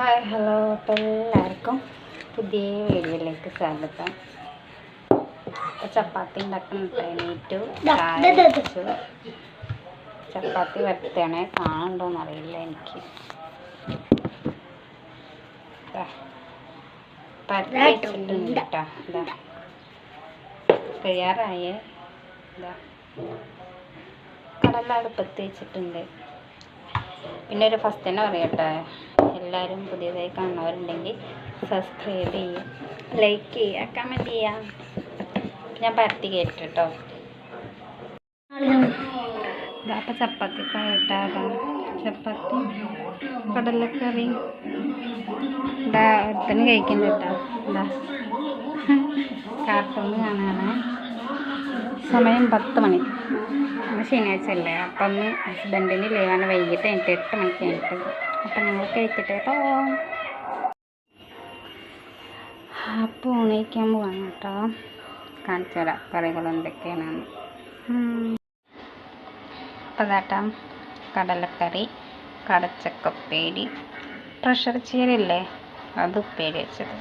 Hi hello അപ്പോൾ എല്ലാവർക്കും പുതിയ വീഡിയോയിലേക്ക് സ്വാഗതം. ചപ്പാത്തി ഉണ്ടാക്കുന്ന ചായ ചപ്പാത്തി വരുത്തണേ കാണണ്ടോ അറിയില്ല എനിക്ക്. ദാ, പരത്തി വെച്ചിട്ടുണ്ട് കേട്ടോ. ഇതാ കഴിയാറായേ. ഇതാ കടല അടുപ്പത്ത് വെച്ചിട്ടുണ്ട്. പിന്നെ ഒരു ഫസ്റ്റ് തന്നെ പറയട്ടെ. എല്ലാവരും പുതിയതായി കാണുന്നവരുണ്ടെങ്കിൽ സബ്സ്ക്രൈബ് ചെയ്യുക ലൈക്ക് ചെയ്യുക കമന്റ് ചെയ്യുക. ഞാൻ പരത്തി കേട്ടോ അപ്പം ചപ്പാത്തി ഇട്ടാകാം ചപ്പാത്തി കടലക്കറി. ഇതാ ഒരുത്തന്നെ കഴിക്കുന്നു കേട്ടോ. ഇതാ. കാർട്ടൂൺ കാണാണ് സമയം പത്ത് മണി. ഇന്ന് ശനിയാഴ്ച അല്ലേ? അപ്പം ഹസ്ബൻഡിന് ലീവാണ് വൈകിട്ട് എനിക്ക് എട്ട് മണിക്ക് കഴിഞ്ഞിട്ട് അപ്പം നമ്മൾ കഴിക്കട്ടെ കേട്ടോ. അപ്പോൾ ഉണയിക്കാൻ പോവാണ് കേട്ടോ. കാണിച്ചു തരാം കറികൾ എന്തൊക്കെയാണെന്ന്. അപ്പം അതാട്ടാ കടലക്കറി കടച്ചക്കപ്പേരി പ്രഷർ ചീരല്ലേ അത് ഉപ്പേരി വെച്ചത്.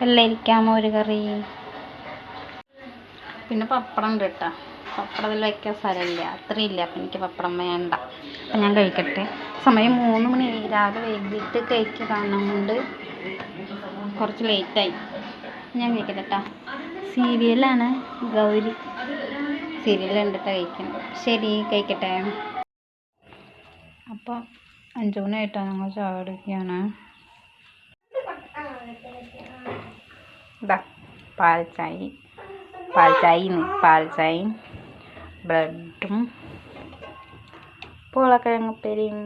വെള്ളരിക്കാമോ ഒരു കറി? പിന്നെ പപ്പടം ഉണ്ട് കേട്ടോ. പപ്പടത്തിൽ വയ്ക്കാൻ സ്ഥലമില്ല. അത്രയില്ല. അപ്പം എനിക്ക് പപ്പടം വേണ്ട. അപ്പം ഞാൻ കഴിക്കട്ടെ. സമയം മൂന്ന് മണി. രാവിലെ വൈകിട്ട് കഴിക്കുക കാരണം കൊണ്ട് കുറച്ച് ലേറ്റായി ഞാൻ കഴിക്കട്ടെ കേട്ടോ സീരിയലാണ്. ഗൗരി. സീരിയൽ കണ്ടിട്ട് കഴിക്കണം ശരി കഴിക്കട്ടെ. അപ്പോൾ അഞ്ച് മണിയായിട്ടാണ് ഞങ്ങൾ ചായ കുടിക്കുകയാണ് ഇതാ പാൽ ചായ ചായന്ന് പാൽ ഉപ്പേരിയും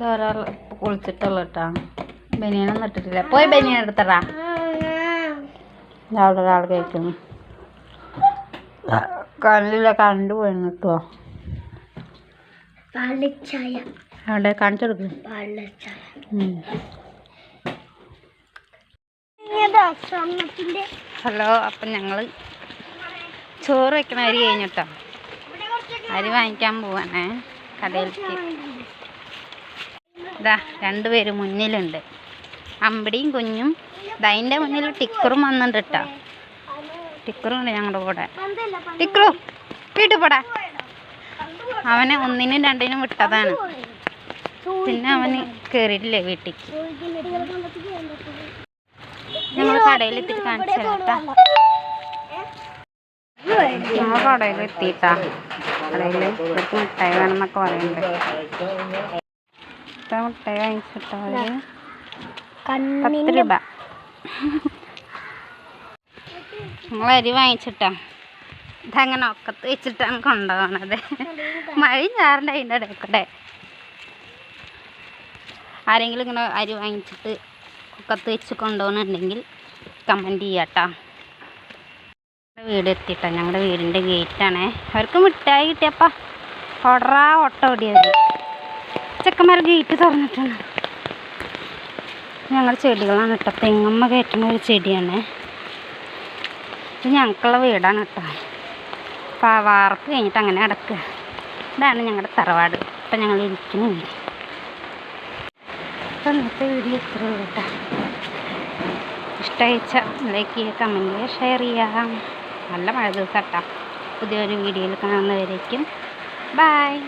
ധാരാളം കുളിച്ചിട്ടുള്ള കേട്ടോ ബനിയനൊന്നും ഇട്ടിട്ടില്ല പോയി ബനിയൻ എടുത്തടാ അവിടെ ഒരാൾ കഴിക്കുന്നു കണ്ണില്ല കണ്ടു പോയി കേട്ടോ അവിടെ കാണിച്ചു കൊടുക്കുന്നു ഹലോ അപ്പം ഞങ്ങൾ ചോറ് വെക്കണ അരി കഴിഞ്ഞിട്ടോ? അരി വാങ്ങിക്കാൻ പോവാണേ കടയിലേക്ക്. ഇതാ രണ്ടുപേര് മുന്നിലുണ്ട്. അമ്പടിയും കുഞ്ഞും അതിന്റെ മുന്നിൽ ടിക്കറും വന്നിട്ടുണ്ട് കേട്ടോ. ടിക്കറും ഉണ്ട് ഞങ്ങളുടെ കൂടെ. ടിക്കറു? വീട്ടിൽ പോടാ. അവനെ ഒന്നിനും രണ്ടിനും വിട്ടതാണ്. പിന്നെ അവന് കയറിയിട്ടില്ലേ വീട്ടിലേക്ക് ഞങ്ങൾ കടയിൽ എത്തിയിട്ട് കാണിച്ചു തരാം ഞങ്ങൾ കടയിൽ എത്തിയിട്ടാ കടയിൽ ഇവർക്ക് മിഠായി വേണമെന്നൊക്കെ പറയുന്നുണ്ട്. ഇത്ര മിഠായി വാങ്ങിച്ചിട്ടോ പത്ത് രൂപ. അരി വാങ്ങിച്ചിട്ടാ. ഇതങ്ങനെ ഒക്കത്ത് വെച്ചിട്ടാണ് കൊണ്ടുപോകണത് മഴയും ചാറിന്റെ അതിന്റെ ഇടയിൽ ആരെങ്കിലും ഇങ്ങനെ അരി വാങ്ങിച്ചിട്ട് ഒക്കത്ത് വെച്ച് കൊണ്ടുപോകുന്നുണ്ടെങ്കിൽ കമന്റ് ചെയ്യാട്ടോ. വീട് എത്തിട്ടോ. ഞങ്ങളുടെ വീടിന്റെ ഗേറ്റാണേ. അവർക്ക് മിഠായി കിട്ടിയപ്പാ ഓടറാ ഓട്ടം ഓടിയത്. ചെക്കന്മാർ ഗേറ്റ് തുറന്നിട്ടുണ്ട്. ഞങ്ങളുടെ ചെടികളാണ് കേട്ടോ. തെങ്ങമ്മ കയറ്റുന്ന ഒരു ചെടിയാണ്. ഇത് ഞങ്ങൾക്കുള്ള വീടാണ് കേട്ടോ. അപ്പോൾ വാർപ്പ് കഴിഞ്ഞിട്ട് അങ്ങനെ അടക്കുക ഇതാണ് ഞങ്ങളുടെ തറവാട്. ഇപ്പം ഞങ്ങൾ ഇരിക്കുന്ന അപ്പം ഇന്നത്തെ വീഡിയോ ഇത്രയേ ഉള്ളൂ കേട്ടോ ഇഷ്ടമായിച്ച ലൈക്ക് ചെയ്യുക കമന്റ് ചെയ്യുക ഷെയർ ചെയ്യുക. നല്ല മഴ ദിവസം കേട്ടോ പുതിയൊരു വീഡിയോയിൽ കാണുന്നവരേക്കും. ബായ്